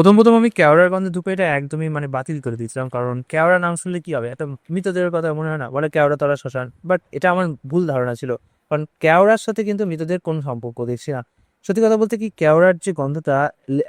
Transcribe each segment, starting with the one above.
প্রথম প্রথম আমি কেওড়ার গন্ধে ধূপেটা একদমই মানে বাতিল করে দিয়েছিলাম, কারণ কেওড়া নাম শুনলে কি হবে? এত মৃতদের কথা মনে হয় না? বলে কেওড়া তারা শ্মশান। বাট এটা আমার ভুল ধারণা ছিল। কারণ কেওড়ার সাথে কিন্তু মৃতদের কোনো সম্পর্ক দেখছি না। সত্যি কথা বলতে কি, কেওড়ার যে গন্ধটা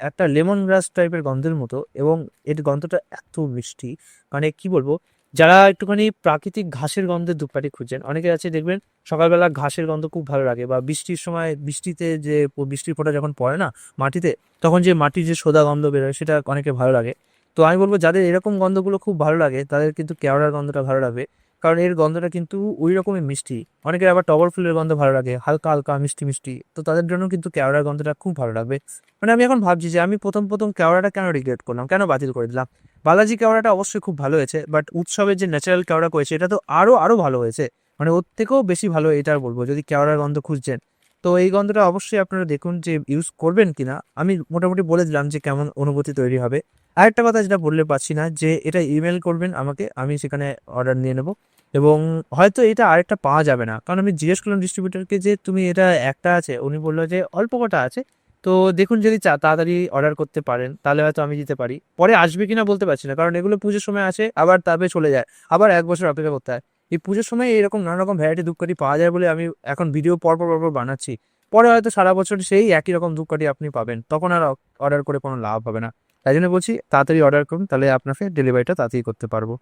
একটা লেমন গ্রাস টাইপের গন্ধের মতো এবং এর গন্ধটা এত মিষ্টি। মানে কি বলব? যারা একটুখানি প্রাকৃতিক ঘাসের গন্ধের ধূপকাঠি খুঁজছেন, অনেকে আছে দেখবেন সকালবেলা ঘাসের গন্ধ খুব ভালো লাগে বা বৃষ্টির সময় বৃষ্টিতে যে বৃষ্টির ফোঁটা যখন পড়ে না মাটিতে, তখন যে মাটির যে সোদা গন্ধ বেরোয় সেটা অনেকে ভালো লাগে। তো আমি বলব যাদের এরকম গন্ধগুলো খুব ভালো লাগে, তাদের কিন্তু কেওড়ার গন্ধটা ভালো লাগবে। কারণ এর গন্ধটা কিন্তু ওই রকমই মিষ্টি। অনেকের আবার টগর ফুলের গন্ধ ভালো লাগে, হালকা হালকা, মিষ্টি মিষ্টি। তো তাদের জন্য কিন্তু কেওড়ার গন্ধটা খুব ভালো লাগবে। মানে আমি এখন ভাবছি যে আমি প্রথম প্রথম কেওড়াটা কেন রিগ্রেট করলাম? কেন বাতিল করে দিলাম? বালাজি কেওড়াটা অবশ্যই খুব ভালো হয়েছে বাট উৎসবের যে ন্যাচারাল কেওড়া করেছে, এটা তো আরও আরও ভালো হয়েছে। মানে ওর থেকেও বেশি ভালো এটা আর বলব, যদি কেওড়ার গন্ধ খুঁজছেন। তো এই গন্ধটা অবশ্যই আপনারা দেখুন যে ইউজ করবেন কিনা। আমি মোটামুটি বলে দিলাম যে কেমন অনুভূতি তৈরি হবে। আরেকটা কথা যেটা বললে পাচ্ছি না, যে এটা ইমেল করবেন আমাকে, আমি সেখানে অর্ডার নিয়ে নেব। এবং হয়তো এটা আরেকটা পাওয়া যাবে না। কারণ আমি জিজ্ঞেস করলাম ডিস্ট্রিবিউটরকে যে, তুমি এটা একটা আছে? উনি বলল যে, অল্প কটা আছে। তো দেখুন যদি চা- তাড়াতাড়ি অর্ডার করতে পারেন, তাহলে হয়তো আমি দিতে পারি। পরে আসবে কিনা বলতে পারছি না, কারণ এগুলো পুজোর সময় আসে, আবার তারপরে চলে যায়, আবার এক বছর অপেক্ষা করতে হয়। এই পুজোর সময় এরকম নানা রকম ভ্যারাইটি ধূপকাঠি পাওয়া যায় বলে আমি এখন ভিডিও পরপর পরপর বানাচ্ছি। পরে হয়তো সারা বছর সেই একই রকম ধূপকাঠি আপনি পাবেন, তখন আর অর্ডার করে কোনো লাভ হবে না। তাই জন্য বলছি, তাড়াতাড়ি অর্ডার করুন, তাহলে আপনাকে ডেলিভারিটা তাড়াতাড়ি করতে পারব।